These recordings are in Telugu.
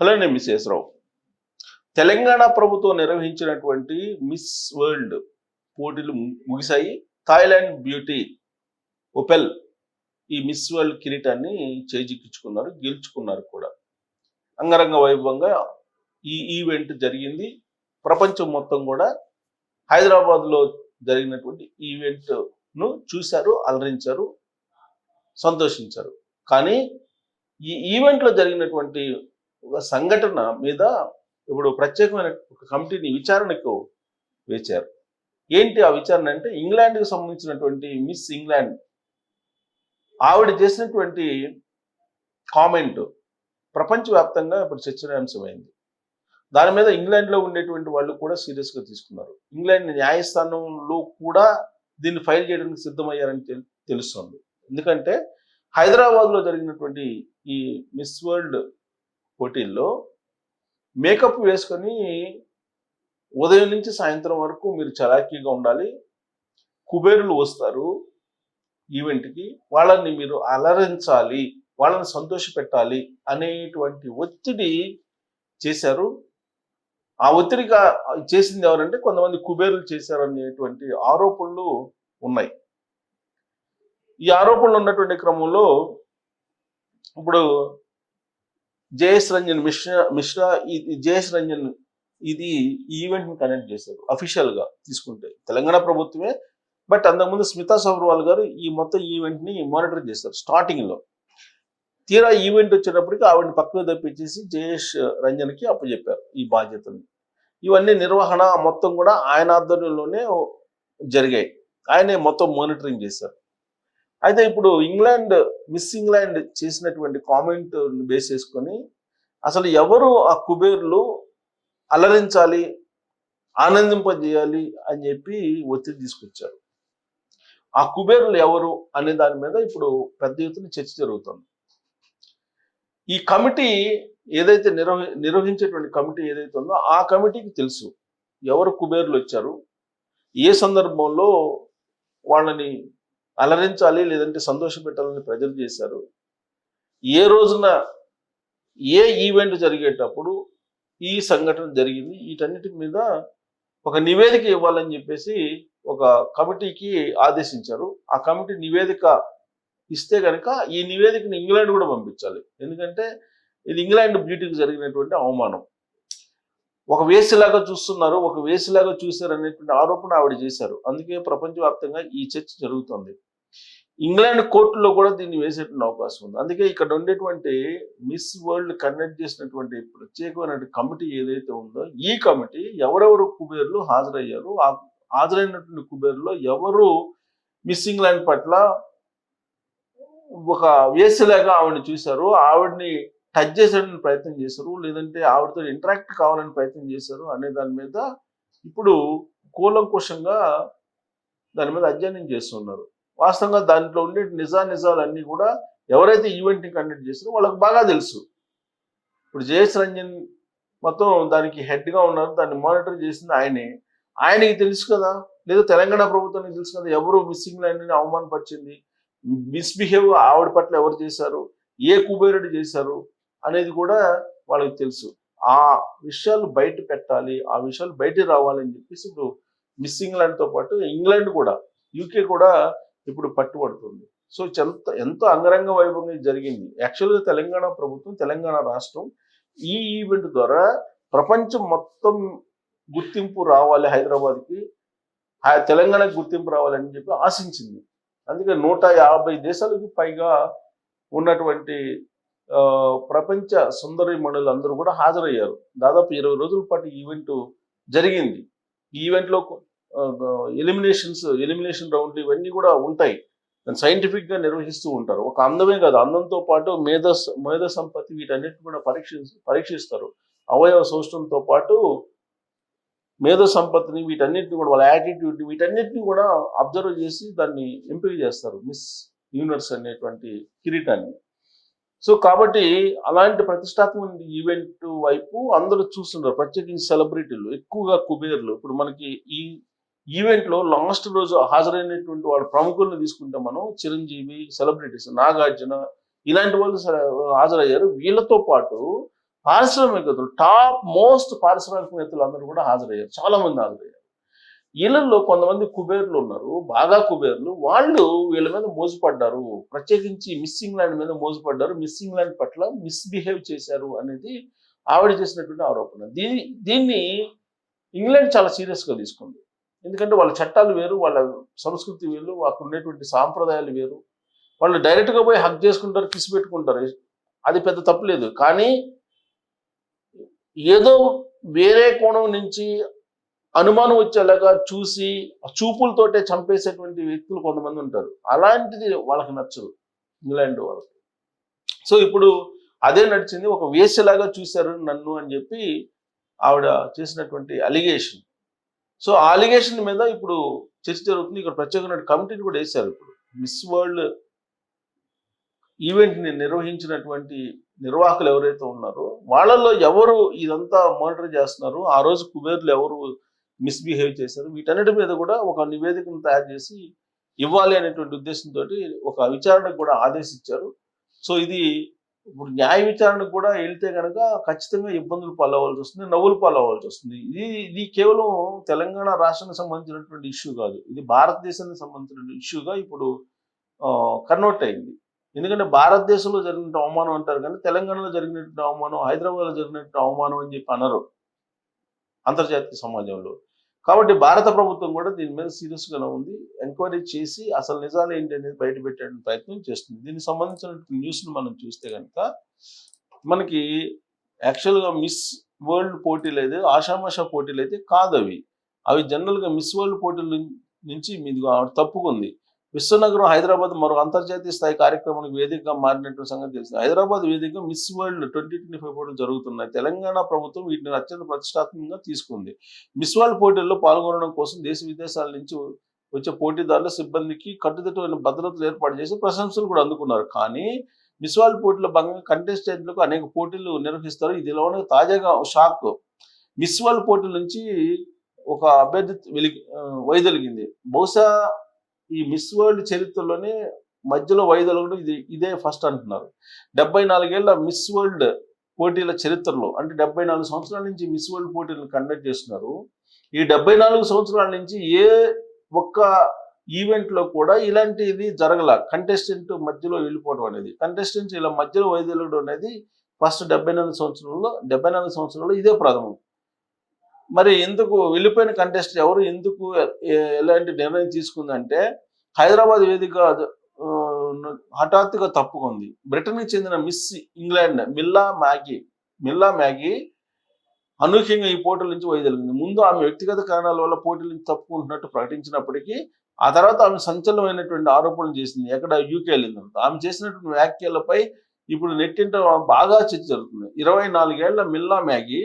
హలో నేను మిస్ రావు తెలంగాణ ప్రభుత్వం నిర్వహించినటువంటి మిస్ వరల్డ్ పోటీలు ముగిశాయి. థాయిలాండ్ బ్యూటీ ఒపెల్ ఈ మిస్ వరల్డ్ కిరీటాన్ని చేజిక్కించుకున్నారు గెలుచుకున్నారు కూడా. అంగరంగ వైభవంగా ఈ ఈవెంట్ జరిగింది. ప్రపంచం మొత్తం కూడా హైదరాబాద్లో జరిగినటువంటి ఈవెంట్ను చూశారు అలరించారు సంతోషించారు. కానీ ఈ ఈవెంట్లో జరిగినటువంటి ఒక సంఘటన మీద ఇప్పుడు ప్రత్యేకమైన ఒక కమిటీని విచారణకు వేచారు. ఏంటి ఆ విచారణ అంటే ఇంగ్లాండ్కి సంబంధించినటువంటి మిస్ ఇంగ్లాండ్ ఆవిడ చేసినటువంటి కామెంట్ ప్రపంచవ్యాప్తంగా ఇప్పుడు చర్చనీయాంశమైంది. దాని మీద ఇంగ్లాండ్లో ఉండేటువంటి వాళ్ళు కూడా సీరియస్గా తీసుకున్నారు. ఇంగ్లాండ్ న్యాయస్థానంలో కూడా దీన్ని ఫైల్ చేయడానికి సిద్ధమయ్యారని తెలుస్తుంది తెలుస్తోంది. ఎందుకంటే హైదరాబాద్లో జరిగినటువంటి ఈ మిస్ వరల్డ్ పోటీల్లో మేకప్ వేసుకొని ఉదయం నుంచి సాయంత్రం వరకు మీరు చలాకీగా ఉండాలి. కుబేరులు వస్తారు ఈవెంట్కి. వాళ్ళని మీరు అలరించాలి వాళ్ళని సంతోష పెట్టాలి అనేటువంటి ఒత్తిడి చేశారు. ఆ ఒత్తిడిగా చేసింది ఎవరంటే కొంతమంది కుబేరులు చేశారు అనేటువంటి ఆరోపణలు ఉన్నాయి. ఈ ఆరోపణలు ఉన్నటువంటి క్రమంలో ఇప్పుడు జేఎస్ రంజన్ మిశ్రా మిశ్రా జేఎస్ రంజన్ ఇది ఈవెంట్ని కనెక్ట్ చేశారు అఫీషియల్గా తీసుకుంటే. తెలంగాణ ప్రభుత్వమే బట్ అంతకుముందు స్మితా సబర్వాల్ గారు ఈ మొత్తం ఈవెంట్ని మానిటర్ చేశారు స్టార్టింగ్లో. తీరా ఈవెంట్ వచ్చేటప్పటికి ఆవిడని పక్కకు తప్పించేసి జయేష్ రంజన్కి అప్పచెప్పారు ఈ బాధ్యతని. ఇవన్నీ నిర్వహణ మొత్తం కూడా ఆయన ఆధ్వర్యంలోనే జరిగాయి. ఆయనే మొత్తం మానిటరింగ్ చేశారు. అయితే ఇప్పుడు ఇంగ్లాండ్ మిస్ ఇంగ్లాండ్ చేసినటువంటి కామెంట్ బేస్ చేసుకొని అసలు ఎవరు ఆ కుబేర్లు అలరించాలి ఆనందింపజేయాలి అని చెప్పి ఒత్తిడి తీసుకొచ్చారు. ఆ కుబేరులు ఎవరు అనే దాని మీద ఇప్పుడు పెద్ద ఎత్తున చర్చ జరుగుతుంది. ఈ కమిటీ ఏదైతే నిర్వహి నిర్వహించేటువంటి కమిటీ ఏదైతే ఉందో ఆ కమిటీకి తెలుసు ఎవరు కుబేరులు వచ్చారు ఏ సందర్భంలో వాళ్ళని అలరించాలి లేదంటే సంతోషపెట్టాలని ప్రజలు చేశారు. ఏ రోజున ఏ ఈవెంట్ జరిగేటప్పుడు ఈ సంఘటన జరిగింది వీటన్నిటి మీద ఒక నివేదిక ఇవ్వాలని చెప్పేసి ఒక కమిటీకి ఆదేశించారు. ఆ కమిటీ నివేదిక ఇస్తే కనుక ఈ నివేదికను ఇంగ్లాండ్ కూడా పంపించాలి. ఎందుకంటే ఇది ఇంగ్లాండ్ బ్యూటీకి జరిగినటువంటి అవమానం. ఒక వేసిలాగా చూస్తున్నారు ఒక వేసిలాగా చూశారు అనేటువంటి ఆరోపణ ఆవిడ చేశారు. అందుకే ప్రపంచవ్యాప్తంగా ఈ చర్చ జరుగుతుంది. ఇంగ్లాండ్ కోర్టులో కూడా దీన్ని వేసేటువంటి అవకాశం ఉంది. అందుకే ఇక్కడ ఉండేటువంటి మిస్ వరల్డ్ కండక్ట్ చేసినటువంటి ప్రత్యేకమైన కమిటీ ఏదైతే ఉందో ఈ కమిటీ ఎవరెవరు కుబేర్లు హాజరయ్యారు ఆ హాజరైనటువంటి కుబేర్లో ఎవరు మిస్ ఇంగ్లాండ్ పట్ల ఒక వేసిలాగా ఆవిడని చూశారు ఆవిడని టచ్ చేసేటువంటి ప్రయత్నం చేశారు లేదంటే ఆవిడతో ఇంటరాక్ట్ కావాలని ప్రయత్నం చేశారు అనే దాని మీద ఇప్పుడు కూలంకుషంగా దాని మీద అధ్యయనం చేస్తున్నారు. వాస్తవంగా దాంట్లో ఉండే నిజా నిజాలన్నీ కూడా ఎవరైతే ఈవెంట్ని కండక్ట్ చేశారో వాళ్ళకి బాగా తెలుసు. ఇప్పుడు జయేష్ రంజన్ మొత్తం దానికి హెడ్గా ఉన్నారు దాన్ని మానిటర్ చేసింది ఆయనే. ఆయనకి తెలుసు కదా లేదా తెలంగాణ ప్రభుత్వానికి తెలుసు కదా ఎవరు మిస్సింగ్ లైన్ని అవమానపరిచింది మిస్బిహేవ్ ఆవిడ పట్ల ఎవరు చేశారు ఏ కుబేరుడు చేశారు అనేది కూడా వాళ్ళకి తెలుసు. ఆ విషయాలు బయట పెట్టాలి ఆ విషయాలు బయట రావాలని చెప్పేసి ఇప్పుడు మిస్ ఇంగ్లాండ్తో పాటు ఇంగ్లాండ్ కూడా యూకే కూడా ఇప్పుడు పట్టుబడుతుంది. సో ఎంత ఎంతో అంగరంగ వైభవంగా జరిగింది. యాక్చువల్గా తెలంగాణ ప్రభుత్వం తెలంగాణ రాష్ట్రం ఈ ఈవెంట్ ద్వారా ప్రపంచం మొత్తం గుర్తింపు రావాలి హైదరాబాద్కి తెలంగాణకు గుర్తింపు రావాలని చెప్పి ఆశించింది. అందుకే నూట యాభై దేశాలకు పైగా ఉన్నటువంటి ప్రపంచ సుందరి మణులు అందరూ కూడా హాజరయ్యారు. దాదాపు ఇరవై రోజుల పాటు ఈవెంట్ జరిగింది. ఈ ఈవెంట్లో ఎలిమినేషన్స్ ఎలిమినేషన్ రౌండ్లు ఇవన్నీ కూడా ఉంటాయి. దాన్ని సైంటిఫిక్గా నిర్వహిస్తూ ఉంటారు. ఒక అందమే కాదు అందంతో పాటు మేధస్ మేధ సంపత్తి వీటన్నిటిని కూడా పరీక్ష పరీక్షిస్తారు. అవయవ సౌష్టంతో పాటు మేధో సంపత్తిని వీటన్నిటిని కూడా వాళ్ళ యాటిట్యూడ్ని వీటన్నిటిని కూడా అబ్జర్వ్ చేసి దాన్ని ఎంపిక చేస్తారు. మిస్ యూనివర్స్ అనేటువంటి కిరీటాన్ని. సో కాబట్టి అలాంటి ప్రతిష్టాత్మక ఈవెంట్ వైపు అందరూ చూస్తున్నారు. ప్రత్యేకించి సెలబ్రిటీలు ఎక్కువగా కుబేర్లు. ఇప్పుడు మనకి ఈ ఈవెంట్లో లాస్ట్ రోజు హాజరైనటువంటి వాళ్ళ ప్రముఖులను తీసుకుంటే మనం చిరంజీవి సెలబ్రిటీస్ నాగార్జున ఇలాంటి వాళ్ళు హాజరయ్యారు. వీళ్ళతో పాటు పారిశ్రామికవేత్తలు టాప్ మోస్ట్ పారిశ్రామికవేత్తలు అందరూ కూడా హాజరయ్యారు. చాలా మంది హాజరయ్యారు. వీళ్ళల్లో కొంతమంది కుబేర్లు ఉన్నారు బాగా కుబేర్లు. వాళ్ళు వీళ్ళ మీద మోసపడ్డారు. ప్రత్యేకించి మిస్సింగ్ ల్యాండ్ మీద మోసపడ్డారు. మిస్సింగ్ ల్యాండ్ పట్ల మిస్బిహేవ్ చేశారు అనేది ఆవిడ చేసినటువంటి ఆరోపణ. దీని దీన్ని ఇంగ్లాండ్ చాలా సీరియస్గా తీసుకుంది. ఎందుకంటే వాళ్ళ చట్టాలు వేరు వాళ్ళ సంస్కృతి వేరు వాళ్ళకు ఉండేటువంటి సాంప్రదాయాలు వేరు. వాళ్ళు డైరెక్ట్గా పోయి హక్ చేసుకుంటారు కిసి పెట్టుకుంటారు. అది పెద్ద తప్పులేదు కానీ ఏదో వేరే కోణం నుంచి అనుమానం వచ్చేలాగా చూసి చూపులతోటే చంపేసేటువంటి వ్యక్తులు కొంతమంది ఉంటారు. అలాంటిది వాళ్ళకి నచ్చదు. ఇంగ్లాండ్ వాళ్ళకి. సో ఇప్పుడు అదే నడిచింది. ఒక వేసేలాగా చూశారు నన్ను అని చెప్పి ఆవిడ చేసినటువంటి అలిగేషన్. సో ఆ అలిగేషన్ మీద ఇప్పుడు చర్చ జరుగుతుంది. ఇక్కడ ప్రత్యేకమైన కమిటీని కూడా వేశారు ఇప్పుడు. మిస్ వరల్డ్ ఈవెంట్ని నిర్వహించినటువంటి నిర్వాహకులు ఎవరైతే ఉన్నారో వాళ్ళల్లో ఎవరు ఇదంతా మానిటర్ చేస్తున్నారు ఆ రోజు కుబేర్లు ఎవరు మిస్బిహేవ్ చేశారు. వీటన్నిటి మీద కూడా ఒక నివేదికను తయారు చేసి ఇవ్వాలి అనేటువంటి ఉద్దేశంతో ఒక విచారణకు కూడా ఆదేశించారు. సో ఇది ఇప్పుడు న్యాయ విచారణకు కూడా వెళ్తే కనుక ఖచ్చితంగా ఇబ్బందులు పాలవ్వాల్సి వస్తుంది నవ్వులు పాలవ్వాల్సి వస్తుంది. ఇది ఇది కేవలం తెలంగాణ రాష్ట్రానికి సంబంధించినటువంటి ఇష్యూ కాదు. ఇది భారతదేశానికి సంబంధించిన ఇష్యూగా ఇప్పుడు కన్వర్ట్ అయింది. ఎందుకంటే భారతదేశంలో జరిగిన అవమానం అంటారు కానీ తెలంగాణలో జరిగినటువంటి అవమానం హైదరాబాద్లో జరిగినటువంటి అవమానం అని చెప్పి అనరు. అంతర్జాతీయ సమాజంలో. కాబట్టి భారత ప్రభుత్వం కూడా దీని మీద సీరియస్గానే ఉంది. ఎంక్వైరీ చేసి అసలు నిజాలు ఏంటి అనేది బయట ప్రయత్నం చేస్తుంది. దీనికి సంబంధించిన న్యూస్ని మనం చూస్తే కనుక మనకి యాక్చువల్గా మిస్ వరల్డ్ పోటీలు అయితే ఆషామాషా పోటీలు అయితే కాదు అవి అవి జనరల్గా మిస్ వరల్డ్ పోటీల నుంచి మీది తప్పుకుంది. విశ్వనగరం హైదరాబాద్ మరో అంతర్జాతీయ స్థాయి కార్యక్రమానికి వేదికగా మారినటువంటి సంగతి తెలిసింది. హైదరాబాద్ వేదిక Miss World twenty twenty five పోటీలు జరుగుతున్నాయి. తెలంగాణ ప్రభుత్వం వీటిని అత్యంత ప్రతిష్టాత్మకంగా తీసుకుంది. మిస్ వరల్డ్ పోటీల్లో పాల్గొనడం కోసం దేశ విదేశాల నుంచి వచ్చే పోటీదారుల సిబ్బందికి కట్టుదిట్టమైన భద్రతలు ఏర్పాటు చేసి ప్రశంసలు కూడా అందుకున్నారు. కానీ మిస్ వరల్డ్ పోటీలో భాగంగా కంటెస్టెంట్లకు అనేక పోటీలు నిర్వహిస్తారు. ఇదిలోనే తాజాగా షాక్. మిస్ వరల్డ్ పోటీల నుంచి ఒక అభ్యర్థి వెలిగి వైదొలిగింది బహుశా ఈ మిస్ వరల్డ్ చరిత్రలోనే మధ్యలో వైదొలగడం ఇది ఇదే ఫస్ట్ అంటున్నారు. డెబ్బై నాలుగేళ్ళ మిస్ వరల్డ్ పోటీల చరిత్రలో అంటే డెబ్బై నాలుగు సంవత్సరాల నుంచి మిస్ వరల్డ్ పోటీలను కండక్ట్ చేస్తున్నారు. ఈ డెబ్బై నాలుగు సంవత్సరాల నుంచి ఏ ఒక్క ఈవెంట్లో కూడా ఇలాంటిది జరగల కంటెస్టెంట్ మధ్యలో వెళ్ళిపోవడం అనేది కంటెస్టెంట్స్ ఇలా మధ్యలో వైదొలగడం అనేది ఫస్ట్ డెబ్బై నాలుగు సంవత్సరంలో డెబ్బై నాలుగు సంవత్సరంలో ఇదే ప్రథమం. మరి ఎందుకు వెళ్ళిపోయిన కంటెస్ట్ ఎవరు? ఎందుకు ఎలాంటి నిర్ణయం తీసుకుందంటే హైదరాబాద్ వేదిక హఠాత్తుగా తప్పుకుంది. బ్రిటన్కి చెందిన Miss England Milla Magee Milla Magee అనూహ్యంగా ఈ పోటీల నుంచి వైదొలిగింది. ముందు ఆమె వ్యక్తిగత కారణాల వల్ల పోటీల నుంచి తప్పుకుంటున్నట్టు ప్రకటించినప్పటికీ ఆ తర్వాత ఆమె సంచలనమైనటువంటి ఆరోపణలు చేసింది. ఎక్కడ? యూకే వెళ్ళిందంట ఆమె చేసినటువంటి వ్యాఖ్యలపై ఇప్పుడు నెట్టింట బాగా చర్చ జరుగుతుంది. ఇరవై నాలుగేళ్ళ మిల్లా మ్యాగీ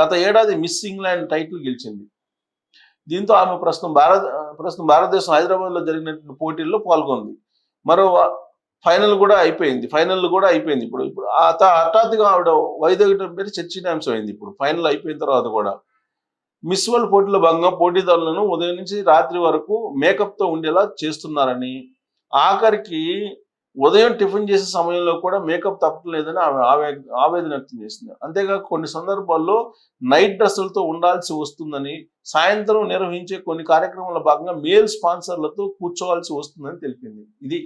గత ఏడాది మిస్ ఇంగ్లాండ్ టైటిల్ గెలిచింది. దీంతో ఆమె ప్రస్తుతం భారత ప్రస్తుతం భారతదేశం హైదరాబాద్లో జరిగిన పోటీల్లో పాల్గొంది. మరో ఫైనల్ కూడా అయిపోయింది. ఫైనల్ కూడా అయిపోయింది ఇప్పుడు. ఇప్పుడు హఠాత్తుగా ఆవిడ వైదొగటం పేరు చర్చనీయాంశమైంది అయింది ఇప్పుడు. ఫైనల్ అయిపోయిన తర్వాత కూడా. మిస్ వరల్డ్ పోటీలో భాగంగా పోటీదారులను ఉదయం నుంచి రాత్రి వరకు మేకప్తో ఉండేలా చేస్తున్నారని ఆఖరికి ఉదయం టిఫిన్ చేసే సమయంలో కూడా మేకప్ తప్పలేదని ఆమె ఆవేదన వ్యక్తం చేసింది. అంతేకాక కొన్ని సందర్భాల్లో నైట్ డ్రెస్సులతో ఉండాల్సి వస్తుందని సాయంత్రం నిర్వహించే కొన్ని కార్యక్రమాల భాగంగా మేల్ స్పాన్సర్లతో కూర్చోవాల్సి వస్తుందని తెలిపింది. ఇది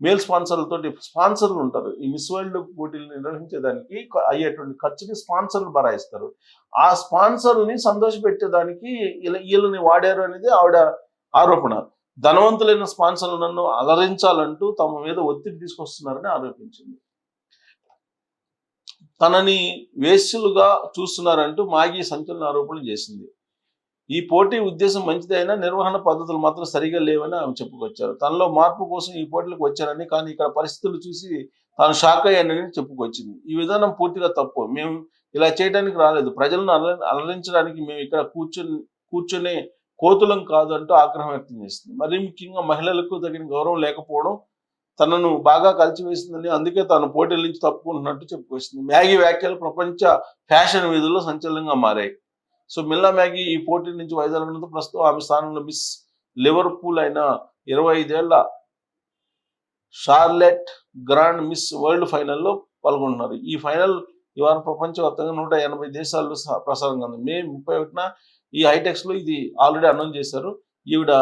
మేల్ స్పాన్సర్లతో స్పాన్సర్లు ఉంటారు. ఈ మిస్ వరల్డ్ పోటీలు నిర్వహించేదానికి అయ్యేటువంటి ఖర్చుని స్పాన్సర్లు బరాయిస్తారు ఆ స్పాన్సర్ని సంతోషపెట్టేదానికి వీళ్ళని వాడారు అనేది ఆవిడ ఆరోపణ. ధనవంతులైన స్పాన్సర్లు నన్ను అలరించాలంటూ తమ మీద ఒత్తిడి తీసుకొస్తున్నారని ఆరోపించింది. తనని వేస్యులుగా చూస్తున్నారంటూ మాగీ సంచలన ఆరోపణలు చేసింది. ఈ పోటీ ఉద్దేశం మంచిదైనా నిర్వహణ పద్ధతులు మాత్రం సరిగా లేవని ఆమె చెప్పుకొచ్చారు. తనలో మార్పు కోసం ఈ పోటీలకు వచ్చారని కానీ ఇక్కడ పరిస్థితులు చూసి తాను షాక్ అయ్యానని చెప్పుకొచ్చింది. ఈ విధానం పూర్తిగా తప్పు. మేము ఇలా చేయడానికి రాలేదు. ప్రజలను అలరించడానికి మేము ఇక్కడ కూర్చొని కూర్చొని కోతులం కాదు అంటూ ఆగ్రహం వ్యక్తం చేసింది. మరీ ముఖ్యంగా మహిళలకు తగిన గౌరవం లేకపోవడం తనను బాగా కలిసివేసిందని అందుకే తాను పోటీల నుంచి తప్పుకుంటున్నట్టు చెప్పుకొచ్చింది. మ్యాగీ వ్యాఖ్యలు ప్రపంచ ఫ్యాషన్ వీధుల్లో సంచలనంగా మారాయి. సో మిల్లా మ్యాగీ ఈ పోటీ నుంచి వైదొలగడంతో ప్రస్తుతం ఆమె స్థానంలో మిస్ లివర్పూల్ అయిన ఇరవై ఐదేళ్ళ షార్లెట్ గ్రాండ్ మిస్ వరల్డ్ ఫైనల్లో పాల్గొంటున్నారు ఈ ఫైనల్ ఈ వారం ప్రపంచవ్యాప్తంగా నూట ఎనభై దేశాల్లో ప్రసారంగా ఉంది మే ముప్పై ఒకటిన ఈ హైటెక్స్లో ఇది ఆల్రెడీ అనౌన్స్ చేశారు. ఈవిడ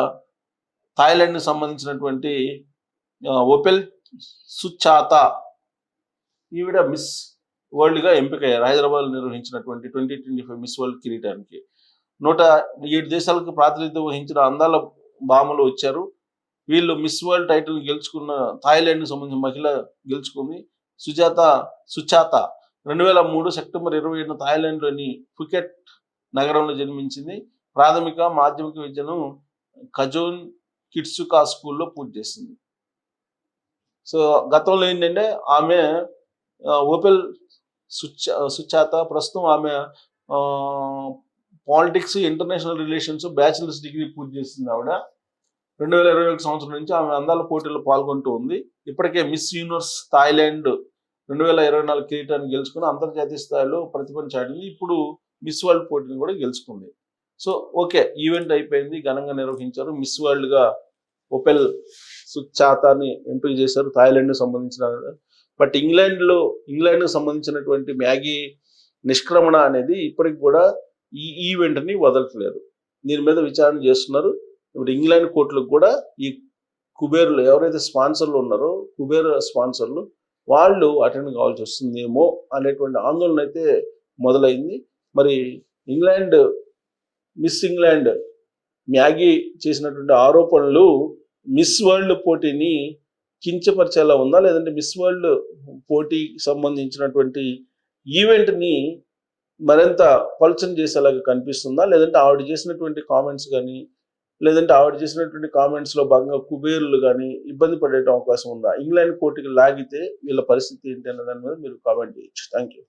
థాయిలాండ్కి సంబంధించినటువంటి ఒపెల్ ఓపెల్ సుచాత ఈవిడ మిస్ వరల్డ్గా ఎంపికయ్యారు. హైదరాబాద్ నిర్వహించినటువంటి twenty twenty five Miss World కిరీటానికి. నూట ఏడు దేశాలకు ప్రాతినిధ్యం వహించిన అందాల భామలు వచ్చారు. వీళ్ళు మిస్ వరల్డ్ టైటిల్ గెలుచుకున్న థాయిలాండ్కి సంబంధించిన మహిళ గెలుచుకుంది. సుజాత సుచాత. రెండు వేల మూడు సెప్టెంబర్ ఇరవై ఏడున థాయిలాండ్లోని ఫుకెట్ నగరంలో జన్మించింది. ప్రాథమిక మాధ్యమిక విద్యను కజోన్ కిట్సుకా స్కూల్లో పూర్తి చేసింది. సో గతంలో ఏంటంటే ఆమె ఓపెల్ సుచా సుచాత ప్రస్తుతం ఆమె politics international relations bachelor's degree పూర్తి చేసింది ఆవిడ. రెండు వేల ఇరవై ఒకటి సంవత్సరం నుంచి ఆమె అందాల పోటీల్లో పాల్గొంటూ ఉంది. ఇప్పటికే మిస్ యూనివర్స్ థాయిలాండ్ రెండు వేల ఇరవై నాలుగు కిరీటాన్ని గెలుచుకుని అంతర్జాతీయ స్థాయిలో ప్రతిభను చాటింది. ఇప్పుడు మిస్ వరల్డ్ పోటీని కూడా గెలుచుకుంది. సో ఓకే ఈవెంట్ అయిపోయింది ఘనంగా నిర్వహించారు. మిస్ వరల్డ్గా ఒపెల్ సుచాతాని ఎంపిక చేశారు థాయిలాండ్కి సంబంధించిన బట్ ఇంగ్లాండ్లో ఇంగ్లాండ్కి సంబంధించినటువంటి మ్యాగీ నిష్క్రమణ అనేది ఇప్పటికి కూడా ఈ ఈవెంట్ని వదలట్లేదు. దీని మీద విచారణ చేస్తున్నారు. ఇప్పుడు ఇంగ్లాండ్ కోర్టులకు కూడా ఈ కుబేరులు ఎవరైతే స్పాన్సర్లు ఉన్నారో కుబేరు స్పాన్సర్లు వాళ్ళు అటెండ్ కావాల్సి వస్తుందేమో అనేటువంటి ఆందోళన అయితే మొదలైంది. మరి ఇంగ్లాండ్ మిస్ ఇంగ్లాండ్ మ్యాగీ చేసినటువంటి ఆరోపణలు మిస్ వరల్డ్ పోటీని కించపరిచేలా ఉందా? లేదంటే మిస్ వరల్డ్ పోటీకి సంబంధించినటువంటి ఈవెంట్ని మరింత పలుచన చేసేలాగా కనిపిస్తుందా? లేదంటే ఆవిడ చేసినటువంటి కామెంట్స్ కానీ లేదంటే ఆవిడ చేసినటువంటి కామెంట్స్లో భాగంగా కుబేరులు కానీ ఇబ్బంది పడేట అవకాశం ఉందా? ఇంగ్లాండ్ కోర్టుకి లాగితే వీళ్ళ పరిస్థితి ఏంటి అన్న దాని మీద మీరు కామెంట్ చేయొచ్చు. Thank you